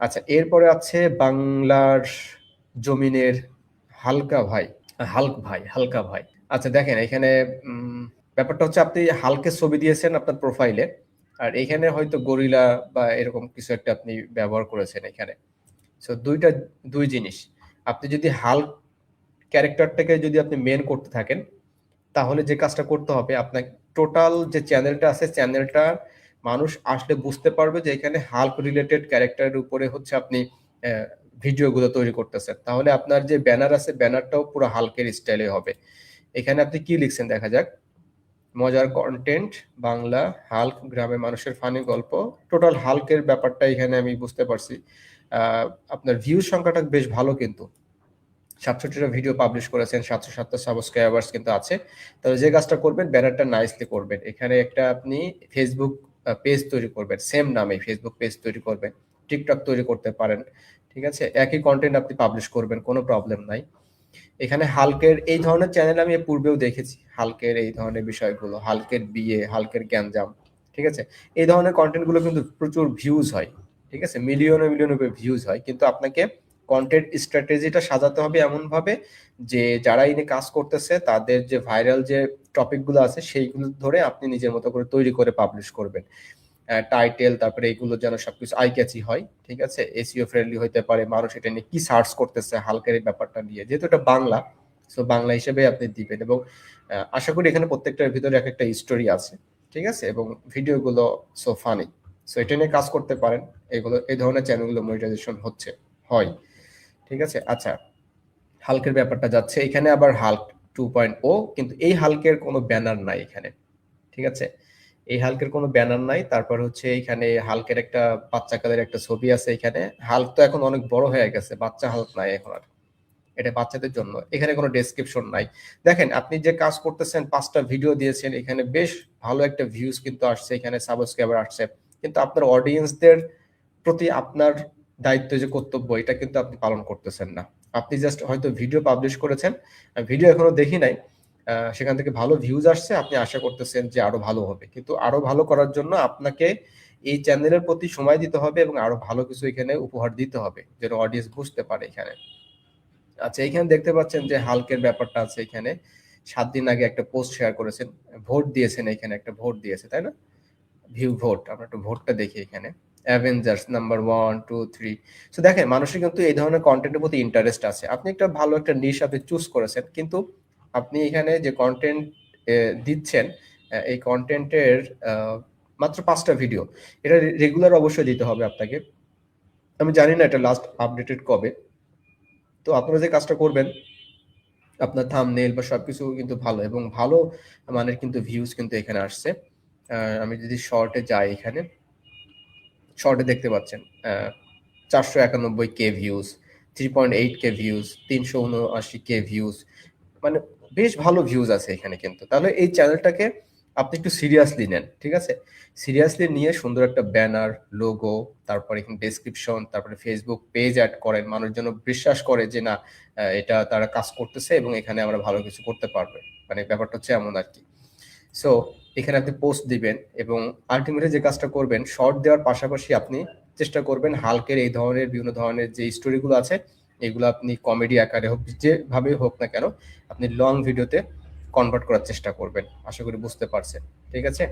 আচ্ছা এরপরে আছে বাংলার জমিনের হালকা ভাই। হালক ভাই হালকা ভাই। আচ্ছা দেখেন এখানে ব্যাপারটা হচ্ছে আপনি হালকের ছবি দিয়েছেন আপনার প্রোফাইলে আর এখানে হয়তো গরিলা বা এরকম কিছু একটা আপনি ব্যবহার করেছেন এখানে। সো দুইটা দুই জিনিস। আপনি যদি হাল্ক ক্যারেক্টারটাকে যদি আপনি মেন করতে থাকেন তাহলে যে কাজটা করতে হবে আপনার টোটাল যে চ্যানেলটা আছে চ্যানেলটা মানুষ আসলে বুঝতে পারবে যে এখানে হাল্ক রিলেটেড ক্যারেক্টারের উপরে হচ্ছে আপনি ভিডিওগুলো তৈরি করতেছেন। তাহলে আপনার যে ব্যানার আছে ব্যানারটাও পুরো হালকের স্টাইলে হবে। এখানে আপনি কি লিখছেন দেখা যাক। মজার কন্টেন্ট বাংলা হাল্ক গ্রামের মানুষের ফানি গল্প। টোটাল হাল্কের ব্যাপারটা এখানে আমি বুঝতে পারছি। আপনার ভিউ সংখ্যাটা বেশ ভালো কিন্তু। সাতষট্টিটা ভিডিও পাবলিশ করেছেন, সাতশো সাতটা সাবস্ক্রাইবার্স কিন্তু আছে। তাহলে যে কাজটা করবেন ব্যানারটা নাইসলি করবেন। এখানে একটা আপনি ফেসবুক পেজ তৈরি করবেন সেম নামে ফেসবুক পেজ তৈরি করবেন টিকটক তৈরি করতে পারেন, ঠিক আছে? একই কন্টেন্ট আপনি পাবলিশ করবেন, কোনো প্রবলেম নাই। এখানে হালকের এই ধরনের চ্যানেল আমি পূর্বেও দেখেছি, হালকের এই ধরনের বিষয়গুলো, হালকের বিয়ে, হালকের গ্যাঞ্জাম, ঠিক আছে? এই ধরনের কন্টেন্টগুলো কিন্তু প্রচুর ভিউজ হয়, ঠিক আছে? মিলিয়নে মিলিয়ন ভিউজ হয়, কিন্তু আপনাকে কন্টেন্ট স্ট্র্যাটেজিটা সাজাতে হবে এমনভাবে যে যারা ইনি কাজ করতেছে, তাদের যে ভাইরাল যে টপিকগুলো আছে, সেইগুলো ধরে আপনি নিজের মতো করে তৈরি করে পাবলিশ করবেন। টাইটেল তারপরে এইগুলো যেন সবকিছু আই ক্যাচি হয়, ঠিক আছে? এসিও ফ্রেন্ডলি হইতে পারে, মানুষ এটা নিয়ে কি সার্চ করতেছে, হালকের এই ব্যাপারটা নিয়ে। যেহেতু এটা বাংলা সো বাংলা হিসেবে আপনি দিবেন এবং আশা করি এখানে প্রত্যেকটার ভিতরে এক একটা স্টোরি আছে, ঠিক আছে? এবং ভিডিওগুলো সো ফানি সো এটা নিয়ে কাজ করতে পারেন, এগুলো, এই ধরনের চ্যানেলগুলো মনিটাইজেশন হচ্ছে, হয়, ঠিক আছে? আচ্ছা হালকের ব্যাপারটা যাচ্ছে, এখানে আবার হাল্ক টু পয়েন্ট ও কিন্তু এই হালকের কোনো ব্যানার নাই এখানে, ঠিক আছে? এই হালকের কোনো ব্যানার নাই, তারপর হচ্ছে এখানে হালকের একটা বাচ্চা কালের একটা ছবি আছে এখানে। হাল্ক তো এখন অনেক বড় হয়ে গেছে, বাচ্চা হাল্ক নাই এখন আর। এটা বাচ্চাদের জন্য, এখানে কোনো ডেসক্রিপশন নাই। দেখেন, আপনি যে কাজ করতেছেন, পাঁচটা ভিডিও দিয়েছেন, এখানে বেশ ভালো একটা ভিউজ কিন্তু আসছে, এখানে সাবস্ক্রাইবার আসছে। কিন্তু আপনার অডিয়েন্সদের প্রতি আপনার দায়িত্ব যে কর্তব্য, এটা কিন্তু আপনি পালন করতেছেন না। আপনি জাস্ট হয়তো ভিডিও পাবলিশ করেছেন ভিডিও এখনও দেখি নাই সেখান থেকে ভালো ভিউজ আসছে, আপনি আশা করতেছেন যে আরও ভালো হবে। কিন্তু আরও ভালো করার জন্য আপনাকে এই চ্যানেলের প্রতি সময় দিতে হবে এবং আরও ভালো কিছু এখানে উপহার দিতে হবে, যেন অডিয়েন্স বুঝতে পারে এখানে। আচ্ছা এখানে দেখতে পাচ্ছেন যে হালকের ব্যাপারটা আছে এখানে। সাত দিন আগে একটা পোস্ট শেয়ার করেছেন, ভোট দিয়েছেন এখানে, একটা ভোট দিয়েছে, তাই না? ভিউ ভোট আমরা একটু ভোটটা দেখি এখানে। Avengers number one two three so দেখেন, মানুষের কিন্তু এই ধরনের কন্টেন্টের প্রতি ইন্টারেস্ট আছে। আপনি একটা ভালো একটা নিশ আপনি চুজ করেছেন, কিন্তু আপনি এখানে যে কন্টেন্ট দিচ্ছেন এই কন্টেন্টের মাত্র পাঁচটা ভিডিও এটা রেগুলার অবশ্যই দিতে হবে আপনাকে। আমি জানি না এটা লাস্ট আপডেটেড কবে। তো আপনারা যে কাজটা করবেন, আপনার থাম্বনেল বা সবকিছু কিন্তু ভালো, এবং ভালো মানের কিন্তু ভিউজ কিন্তু এখানে আসছে। আমি যদি শর্টে যাই এখানে শর্টে দেখতে পাচ্ছেন চারশো একানব্বই K views three point eight K views তিনশো উনআশি কে ভিউজ মানে বেশ ভালো ভিউজ আছে এখানে কিন্তু। তাহলে এই চ্যানেলটাকে আপনি একটু সিরিয়াসলি নেন, ঠিক আছে? সিরিয়াসলি নিয়ে সুন্দর একটা ব্যানার লোগো তারপরে এখানে ডেসক্রিপশন তারপরে ফেসবুক পেজ অ্যাড করেন, মানুষ যেন বিশ্বাস করে যে না এটা তারা কাজ করতেছে এবং এখানে আমরা ভালো কিছু করতে পারবে। মানে ব্যাপারটা হচ্ছে এমন আর কি। সো এখানে আপনি পোস্ট দিবেন এবং আলটিমেটলি যে কাজটা করবেন শর্ট দেওয়ার পাশাপাশি আপনি চেষ্টা করবেন হালকের এই ধরনের, বিভিন্ন ধরনের যে স্টোরিগুলো আছে, এগুলো আপনি কমেডি আকারে হোক, যেভাবেই হোক না কেন, আপনি লং ভিডিওতে কনভার্ট করার চেষ্টা করবেন। আশা করি বুঝতে পারছেন। ঠিক আছে?